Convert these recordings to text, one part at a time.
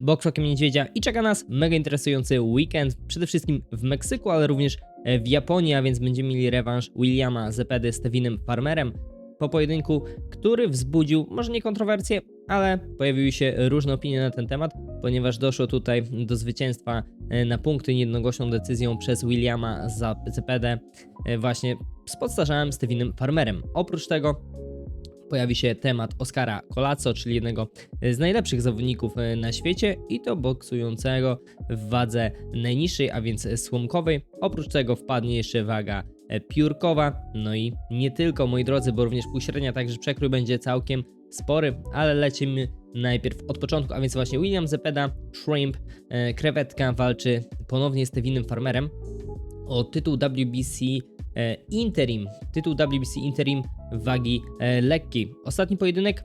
boks okiem niedźwiedzia i czeka nas mega interesujący weekend, przede wszystkim w Meksyku, ale również e, w Japonii, a więc będziemy mieli rewanż Williama Zepedy z Tevinem Farmerem po pojedynku, który wzbudził może nie kontrowersje, ale pojawiły się różne opinie na ten temat, ponieważ doszło tutaj do zwycięstwa e, na punkty niejednogośną decyzją przez Williama za Zepedę e, właśnie z podstarzałym Stevinem Farmerem. Oprócz tego pojawi się temat Oscara Colaco, czyli jednego z najlepszych zawodników e, na świecie i to boksującego w wadze najniższej, a więc słomkowej. Oprócz tego wpadnie jeszcze waga e, piórkowa, no i nie tylko moi drodzy, bo również półśrednia, także przekrój będzie całkiem spory, ale lecimy najpierw od początku, a więc właśnie William Zepeda, Shrimp, e, krewetka walczy ponownie z Tevinem Farmerem o tytuł WBC Interim, tytuł WBC Interim wagi e, lekkiej. Ostatni pojedynek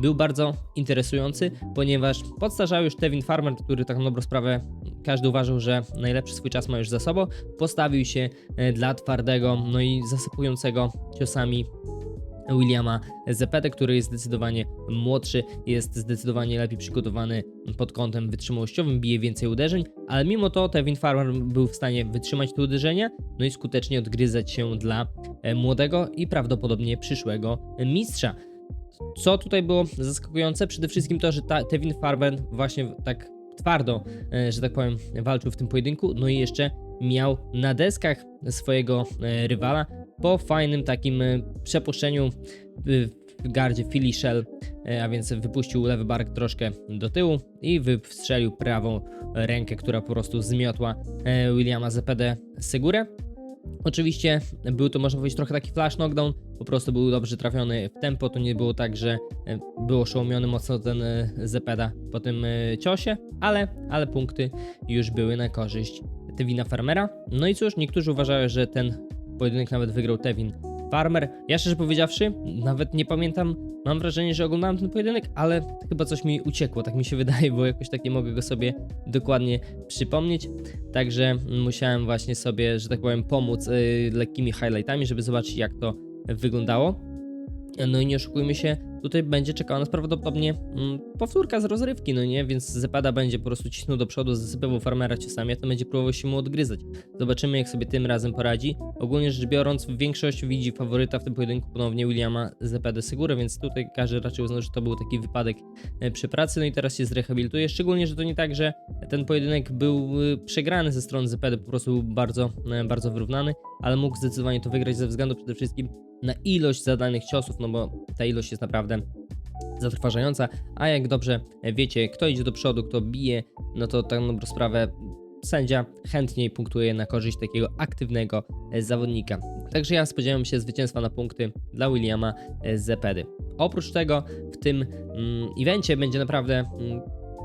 był bardzo interesujący, ponieważ podstarzał już Tevin Farmer, który tak na dobrą sprawę każdy uważał, że najlepszy swój czas ma już za sobą, postawił się e, dla twardego, no i zasypującego ciosami Williama Zepede, który jest zdecydowanie młodszy, jest zdecydowanie lepiej przygotowany pod kątem wytrzymałościowym, bije więcej uderzeń, ale mimo to Tevin Farmer był w stanie wytrzymać te uderzenia, no i skutecznie odgryzać się dla młodego i prawdopodobnie przyszłego mistrza. Co tutaj było zaskakujące? Przede wszystkim to, że Tevin Farmer właśnie tak twardo, e, że tak powiem, walczył w tym pojedynku, no i jeszcze miał na deskach swojego e, rywala po fajnym takim e, przepuszczeniu w gardzie Philly Shell, e, a więc wypuścił lewy bark troszkę do tyłu i wystrzelił prawą rękę, która po prostu zmiotła e, Williama ZPD Segurę. Oczywiście był to, można powiedzieć, trochę taki flash knockdown, po prostu był dobrze trafiony w tempo, to nie było tak, że e, był oszołomiony mocno ten e, Zepeda po tym e, ciosie, ale, ale punkty już były na korzyść Tevina Farmera. No i cóż, niektórzy uważają, że ten pojedynek nawet wygrał Tevin Farmer. Ja szczerze powiedziawszy, nawet nie pamiętam, mam wrażenie, że oglądałem ten pojedynek, ale chyba coś mi uciekło, tak mi się wydaje, bo jakoś tak nie mogę go sobie dokładnie przypomnieć. Także musiałem właśnie sobie, że tak powiem, pomóc yy, lekkimi highlightami, żeby zobaczyć jak to wyglądało. No i nie oszukujmy się, tutaj będzie czekała nas prawdopodobnie mm, powtórka z rozrywki, no nie? Więc Zepada będzie po prostu cisnął do przodu, zasypywał farmera ciosami, a to będzie próbował się mu odgryzać. Zobaczymy, jak sobie tym razem poradzi. Ogólnie rzecz biorąc, większość widzi faworyta w tym pojedynku ponownie Williama Zepadę Segura, więc tutaj każdy raczej uznał, że to był taki wypadek e, przy pracy, no i teraz się zrehabilituje. Szczególnie, że to nie tak, że ten pojedynek był y, przegrany ze strony Zepedy, po prostu był bardzo, e, bardzo wyrównany, ale mógł zdecydowanie to wygrać ze względu przede wszystkim na ilość zadanych ciosów, no bo ta ilość jest naprawdę zatrważająca, a jak dobrze wiecie, kto idzie do przodu, kto bije, no to tak dobrą sprawę sędzia chętniej punktuje na korzyść takiego aktywnego zawodnika. Także ja spodziewam się zwycięstwa na punkty dla Williama e, Zepedy. Oprócz tego w tym mm, evencie będzie naprawdę mm,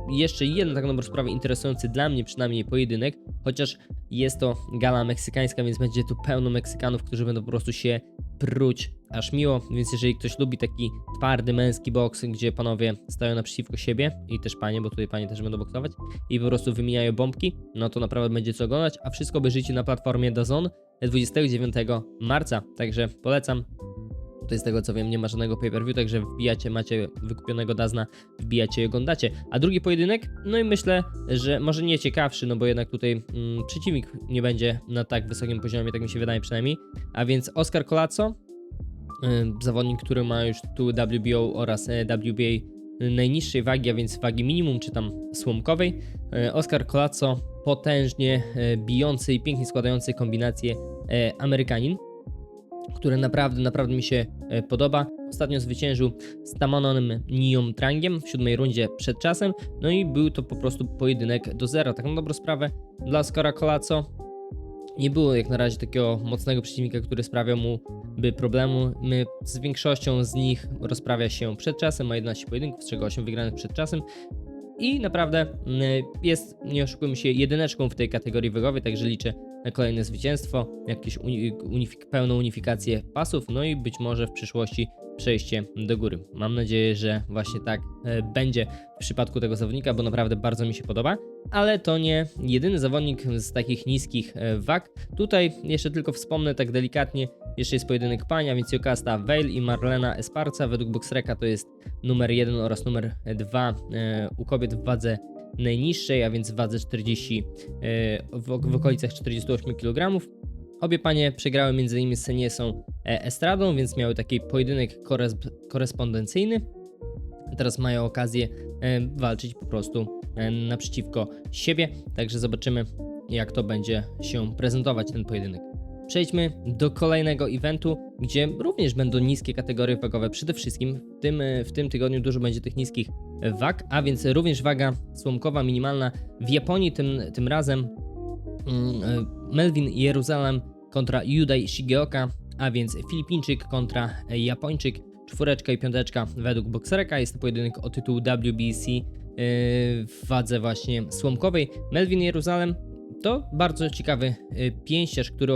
jeszcze jeden tak dobrą sprawę interesujący dla mnie przynajmniej pojedynek, chociaż jest to gala meksykańska, więc będzie tu pełno Meksykanów, którzy będą po prostu się pruć aż miło, więc jeżeli ktoś lubi taki twardy męski boks, gdzie panowie stają naprzeciwko siebie i też panie, bo tutaj panie też będą boksować i po prostu wymieniają bombki, no to naprawdę będzie co oglądać, a wszystko obejrzyjcie na platformie DAZN 29 marca, także polecam. Tutaj z tego co wiem nie ma żadnego pay-per-view, także wbijacie, macie wykupionego Dazna, wbijacie i oglądacie. A drugi pojedynek, no i myślę, że może nie ciekawszy, no bo jednak tutaj mm, przeciwnik nie będzie na tak wysokim poziomie, tak mi się wydaje przynajmniej. A więc Oscar Colaco, y, zawodnik, który ma już tytuły WBO oraz y, WBA najniższej wagi, a więc wagi minimum, czy tam słomkowej. Y, Oscar Colaco, potężnie y, bijący i pięknie składający kombinację Amerykanin który naprawdę, naprawdę mi się e, podoba. Ostatnio zwyciężył z Tamononem Nią Trangiem w siódmej rundzie przed czasem, no i był to po prostu pojedynek do zera. Tak dobrą sprawę dla Skora Colaco nie było jak na razie takiego mocnego przeciwnika, który sprawiał mu by problemu. My z większością z nich rozprawia się przed czasem, ma 11 pojedynków, z czego 8 wygranych przed czasem. I naprawdę mm, jest, nie oszukujmy się, jedyneczką w tej kategorii wagowej, także liczę kolejne zwycięstwo, jakieś unifik pełną unifikację pasów, no i być może w przyszłości przejście do góry. Mam nadzieję, że właśnie tak e, będzie w przypadku tego zawodnika, bo naprawdę bardzo mi się podoba, ale to nie jedyny zawodnik z takich niskich e, wag. Tutaj jeszcze tylko wspomnę tak delikatnie, jeszcze jest pojedynek pania, więc Jokasta Veil i Marlena Esparza według Boxreka to jest numer 1 oraz numer 2 e, u kobiet w wadze najniższej, a więc w wadze 40, e, w, w okolicach 48 kg. Obie panie przegrały m.in. z Seniesą e, Estradą, więc miały taki pojedynek koresp- korespondencyjny. Teraz mają okazję e, walczyć po prostu naprzeciwko siebie, także zobaczymy jak to będzie się prezentować ten pojedynek. Przejdźmy do kolejnego eventu, gdzie również będą niskie kategorie wagowe. Przede wszystkim w tym, w tym tygodniu dużo będzie tych niskich wag, a więc również waga słomkowa minimalna w Japonii tym, tym razem mm, e, Melvin Jeruzalem kontra Yudai Shigeoka, a więc Filipińczyk kontra e, Japończyk, czwóreczka i piąteczka według Boxereka. Jest to pojedynek o tytuł WBC yy, w wadze właśnie słomkowej. Melvin Jeruzalem to bardzo ciekawy y, pięściarz, który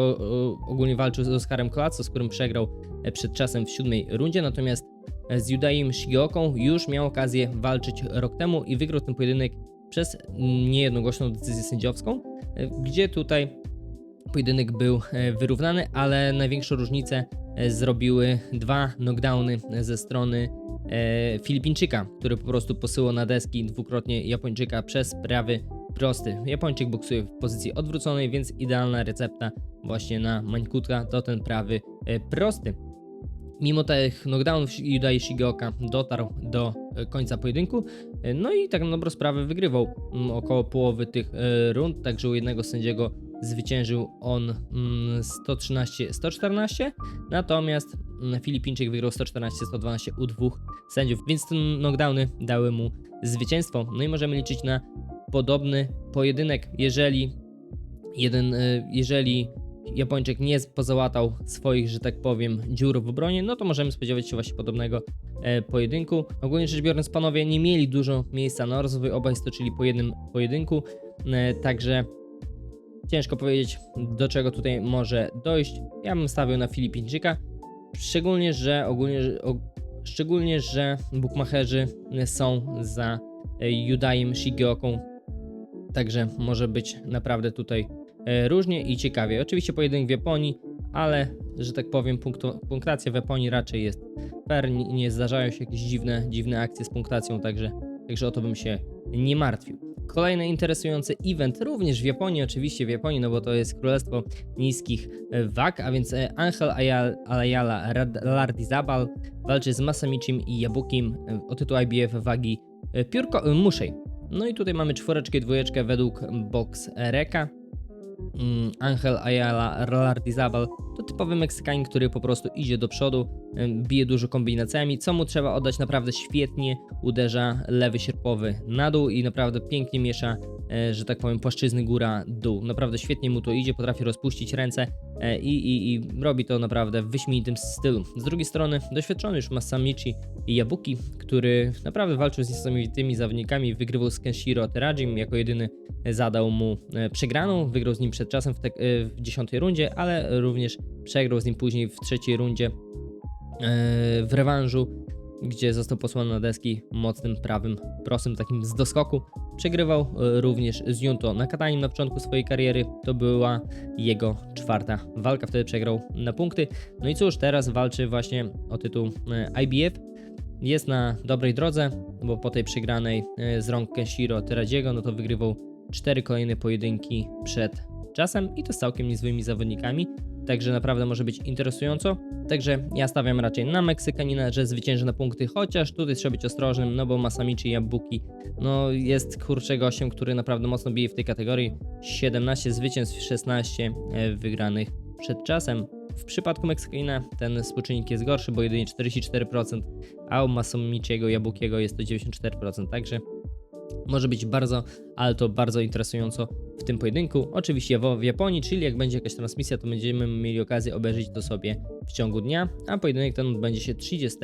ogólnie walczył z Oskarem Kolaco, z którym przegrał e, przed czasem w siódmej rundzie, natomiast e, z Judaim Shigeoką już miał okazję walczyć rok temu i wygrał ten pojedynek przez niejednogłośną decyzję sędziowską, e, gdzie tutaj pojedynek był e, wyrównany, ale największą różnicę e, zrobiły dwa knockdowny ze strony Filipińczyka, który po prostu posyłał na deski dwukrotnie Japończyka przez prawy prosty. Japończyk boksuje w pozycji odwróconej, więc idealna recepta właśnie na Mańkutka to ten prawy prosty. Mimo tych knockdownów Yudai Shigeoka dotarł do e, końca pojedynku, e, no i tak na dobrą sprawę wygrywał mm, około połowy tych e, rund, także u jednego sędziego zwyciężył on mm, 113-114, natomiast mm, Filipińczyk wygrał 114-112 u dwóch sędziów, więc te knockdowny dały mu zwycięstwo. No i możemy liczyć na podobny pojedynek, jeżeli jeden, jeżeli Japończyk nie pozałatał swoich, że tak powiem, dziur w obronie, no to możemy spodziewać się właśnie podobnego e, pojedynku. Ogólnie rzecz biorąc, panowie nie mieli dużo miejsca na rozwój, obaj stoczyli po jednym pojedynku, e, także ciężko powiedzieć, do czego tutaj może dojść. Ja bym stawiał na Filipińczyka, szczególnie, że ogólnie, o, szczególnie, że bukmacherzy są za e, Judajem Shigeoką, także może być naprawdę tutaj e, różnie i ciekawie. Oczywiście pojedynek w Japonii, ale że tak powiem, punktu, punktacja w Japonii raczej jest fair, nie, zdarzają się jakieś dziwne, dziwne akcje z punktacją, także, także o to bym się nie martwił. Kolejny interesujący event, również w Japonii, oczywiście w Japonii, no bo to jest królestwo niskich e, wag, a więc e, Angel Ayala, Lardizabal walczy z Masamichim i Yabukim e, o tytuł IBF wagi e, piórko, e, muszej. No i tutaj mamy czwóreczkę, dwójeczkę według Box Reka. Mm, Angel Ayala Lardizabal to typowy Meksykanin, który po prostu idzie do przodu, bije dużo kombinacjami, co mu trzeba oddać naprawdę świetnie, uderza lewy sierpowy na dół i naprawdę pięknie miesza, e, że tak powiem, płaszczyzny góra-dół. Naprawdę świetnie mu to idzie, potrafi rozpuścić ręce e, i, i, i robi to naprawdę w wyśmienitym stylu. Z drugiej strony doświadczony już Masamichi Yabuki, który naprawdę walczył z niesamowitymi zawodnikami, wygrywał z Kenshiro Terajim, jako jedyny zadał mu e, przegraną, wygrał z nim przed czasem w, te, w 10 rundzie, ale również przegrał z nim później w trzeciej rundzie e, w rewanżu, gdzie został posłany na deski mocnym prawym prostym takim z doskoku. Przegrywał e, również z Junto Nakatanim na początku swojej kariery. To była jego czwarta walka, wtedy przegrał na punkty. No i cóż, teraz walczy właśnie o tytuł e, IBF. Jest na dobrej drodze, bo po tej przegranej z rąk Kenshiro Teradziego, no to wygrywał cztery kolejne pojedynki przed czasem i to z całkiem niezłymi zawodnikami. Także naprawdę może być interesująco. Także ja stawiam raczej na Meksykanina, że zwycięży na punkty, chociaż tutaj trzeba być ostrożnym, no bo Masamichi Yabuki no jest kurczę gościem, który naprawdę mocno bije w tej kategorii. 17 zwycięstw, 16 e, wygranych przed czasem. W przypadku Meksykanina ten współczynnik jest gorszy, bo jedynie 44%, a u Masamichiego Yabukiego jest to 94%, także może być bardzo, ale to bardzo interesująco w tym pojedynku. Oczywiście w, Japonii, czyli jak będzie jakaś transmisja, to będziemy mieli okazję obejrzeć to sobie w ciągu dnia, a pojedynek ten odbędzie się 30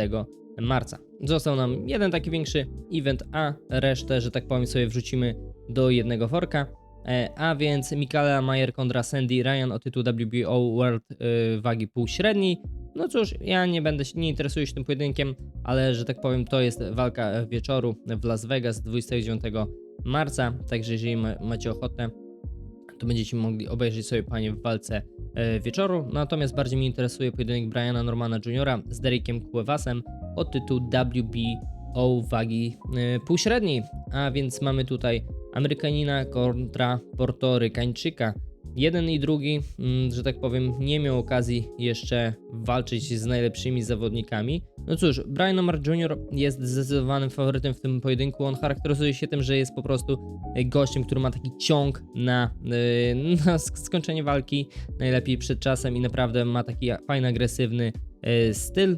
marca. Został nam jeden taki większy event, a resztę, że tak powiem, sobie wrzucimy do jednego worka. E, A więc Michaela Mayer kontra Sandy Ryan o tytuł WBO World y, wagi półśredniej. No cóż, ja nie będę nie interesuję się tym pojedynkiem, ale że tak powiem, to jest walka wieczoru w Las Vegas 29 marca. Także jeżeli ma, macie ochotę, to będziecie mogli obejrzeć sobie panie w walce e, wieczoru. Natomiast bardziej mnie interesuje pojedynek Briana Normana Jr. z Derekiem Cuevasem o tytuł WBO wagi e, półśredniej. A więc mamy tutaj Amerykanina kontra Portorykańczyka. Jeden i drugi, mm, że tak powiem, nie miał okazji jeszcze walczyć z najlepszymi zawodnikami. No cóż, Brian Omar Jr. jest zdecydowanym faworytem w tym pojedynku. On charakteryzuje się tym, że jest po prostu e, gościem, który ma taki ciąg na, yy, na sk- skończenie walki, najlepiej przed czasem i naprawdę ma taki fajny, agresywny yy, styl,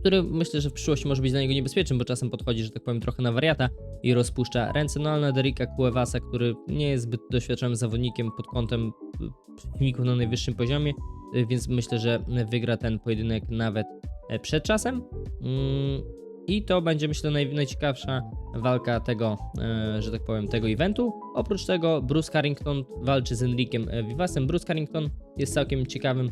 który myślę, że w przyszłości może być dla niego niebezpieczny, bo czasem podchodzi, że tak powiem, trochę na wariata i rozpuszcza ręce. No ale na Derricka Cuevasa, który nie jest zbyt doświadczonym zawodnikiem pod kątem przeciwników na najwyższym poziomie, y, więc myślę, że wygra ten pojedynek nawet e, przed czasem. Mm, I to będzie, myślę, naj, najciekawsza walka tego, e, że tak powiem, tego eventu. Oprócz tego Bruce Carrington walczy z Enrikiem e, Vivasem. Bruce Carrington jest całkiem ciekawym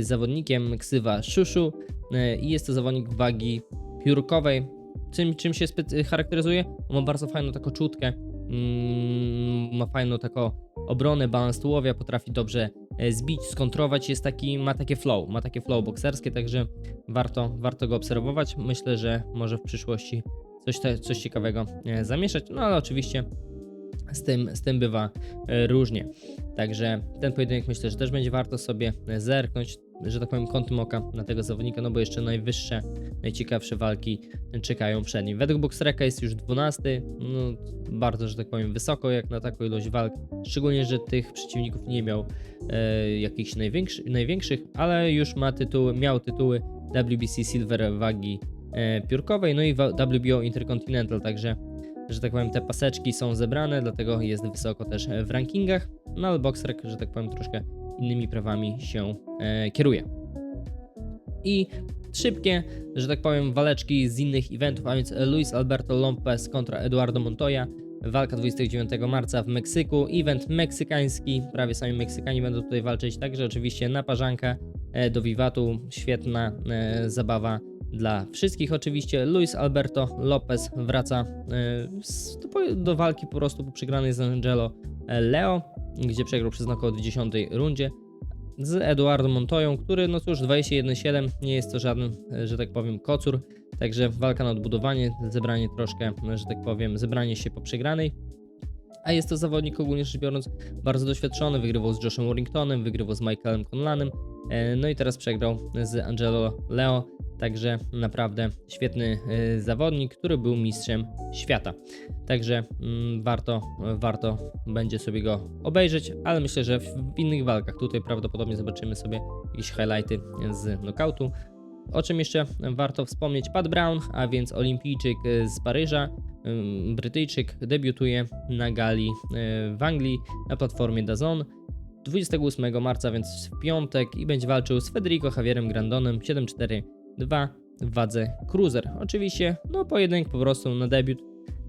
zawodnikiem, ksywa Shushu e, i jest to zawodnik wagi piórkowej. Czym, czym się charakteryzuje? On ma bardzo fajną taką czutkę, mm, ma fajną taką obronę, balans tułowia, potrafi dobrze e, zbić, skontrować, jest taki, ma takie flow, ma takie flow bokserskie, także warto, warto go obserwować. Myślę, że może w przyszłości coś, coś ciekawego e, zamieszać, no ale oczywiście z tym, z tym bywa e, różnie. Także ten pojedynek myślę, że też będzie warto sobie e, zerknąć, że tak powiem, kątem oka na tego zawodnika, no bo jeszcze najwyższe, najciekawsze walki czekają przed nim. Według Boxreka jest już 12, no bardzo, że tak powiem, wysoko jak na taką ilość walk, szczególnie, że tych przeciwników nie miał e, jakichś największy, największych, ale już ma tytuły, miał tytuły WBC Silver wagi e, piórkowej, no i WBO Intercontinental, także że tak powiem, te paseczki są zebrane, dlatego jest wysoko też w rankingach. No ale Boxrec, że tak powiem, troszkę innymi prawami się e, kieruje. I szybkie, że tak powiem, waleczki z innych eventów, a więc Luis Alberto Lopez kontra Eduardo Montoya. Walka 29 marca w Meksyku, event meksykański, prawie sami Meksykanie będą tutaj walczyć, także oczywiście naparzanka e, do Vivatu, świetna e, zabawa dla wszystkich oczywiście. Luis Alberto Lopez wraca e, do, walki po prostu po przegranej z Angelo e, Leo, gdzie przegrał przez knockout w 10 rundzie z Eduardo Montoją, który no cóż 21-7 nie jest to żaden, e, że tak powiem, kocur, także walka na odbudowanie, zebranie troszkę, że tak powiem, zebranie się po przegranej. A jest to zawodnik ogólnie rzecz biorąc bardzo doświadczony, wygrywał z Joshem Warringtonem, wygrywał z Michaelem Conlanem, no i teraz przegrał z Angelo Leo, Także naprawdę świetny y, zawodnik, który był mistrzem świata. Także mm, warto, warto będzie sobie go obejrzeć, ale myślę, że w, innych walkach tutaj prawdopodobnie zobaczymy sobie jakieś highlighty z knockoutu. O czym jeszcze warto wspomnieć? Pat Brown, a więc olimpijczyk y, z Paryża, ym, Brytyjczyk, debiutuje na gali y, w Anglii na platformie DAZN. 28 marca, więc w piątek i będzie walczył z Federico Javierem Grandonem 7-4 2 w wadze cruiser. Oczywiście, no pojedynek po prostu na debiut,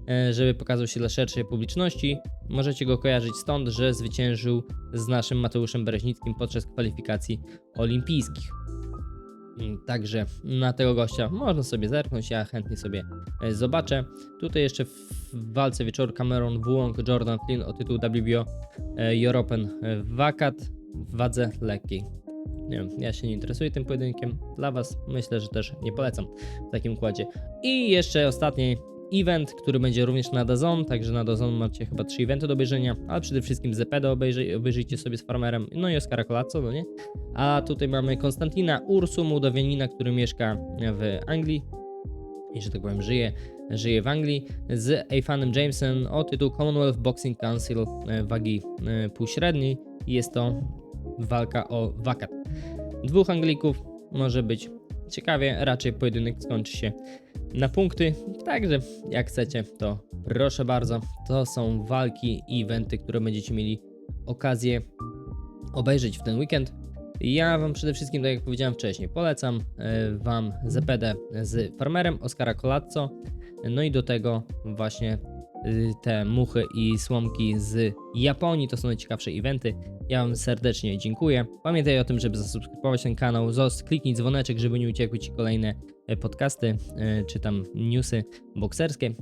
e, żeby pokazał się dla szerszej publiczności. Możecie go kojarzyć stąd, że zwyciężył z naszym Mateuszem Bereźnickim podczas kwalifikacji olimpijskich. Mm, Także na tego gościa można sobie zerknąć, ja chętnie sobie e, zobaczę. Tutaj jeszcze w walce wieczoru Cameron Wong, Jordan Flynn o tytuł WBO e, European Wakat w wadze lekkiej. Nie wiem, ja się nie interesuję tym pojedynkiem. Dla Was myślę, że też nie polecam w takim układzie. I jeszcze ostatni event, który będzie również na Dazon, także na Dazon macie chyba trzy eventy do obejrzenia, ale przede wszystkim Zepedę obejrzyj, obejrzyjcie sobie z farmerem, no i Oskara Colazzo, no nie? A tutaj mamy Konstantina Ursu, Mołdawianina, który mieszka w Anglii i że tak powiem żyje, żyje w Anglii, z Eifanem Jamesem o tytuł Commonwealth Boxing Council e, wagi e, półśredniej. Jest to walka o wakat. Dwóch Anglików może być ciekawie, raczej pojedynek skończy się na punkty. Także jak chcecie, to proszę bardzo. To są walki i eventy, które będziecie mieli okazję obejrzeć w ten weekend. Ja Wam przede wszystkim, tak jak powiedziałem wcześniej, polecam e, Wam ZPD z farmerem Oskara Colazzo. No i do tego właśnie te muchy i słomki z Japonii. To są najciekawsze eventy. Ja Wam serdecznie dziękuję. Pamiętaj o tym, żeby zasubskrybować ten kanał, zos, kliknij dzwoneczek, żeby nie uciekły Ci kolejne e, podcasty e, czy tam newsy bokserskie.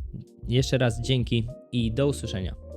Jeszcze raz dzięki i do usłyszenia.